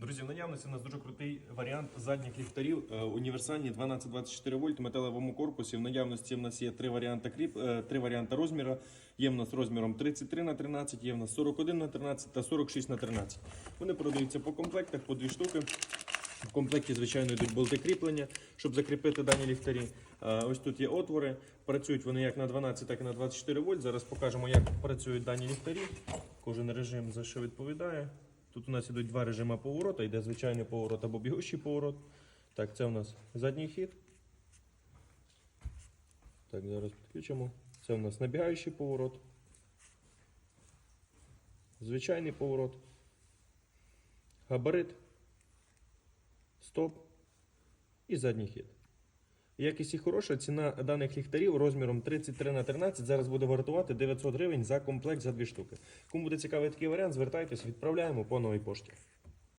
Друзі, в наявності у нас дуже крутий варіант задніх ліхтарів. Е, Універсальні 12-24 вольт в металевому корпусі. В наявності в нас є три варіанти кріп, е, три варіанти розміру. Є в нас розміром 33 на 13, є в нас 41 на 13 та 46 на 13. Вони продаються по комплектах, по дві штуки. В комплекті, звичайно, йдуть болти кріплення, щоб закріпити дані ліхтарі. Е, Ось тут є отвори. Працюють вони як на 12, так і на 24 вольт. Зараз покажемо, як працюють дані ліхтарі. Кожен режим за що відповідає. Тут у нас ідуть два режими поворота. Йде звичайний поворот або бігущий поворот. Так, це у нас задній хід. Так, зараз підключимо. Це у нас набігаючий поворот. Звичайний поворот. Габарит стоп і задній хід. Якість і хороша, ціна даних ліхтарів розміром 33 на 13 зараз буде вартувати 900 гривень за комплект за дві штуки. Кому буде цікавий такий варіант, звертайтесь, відправляємо по новій пошті.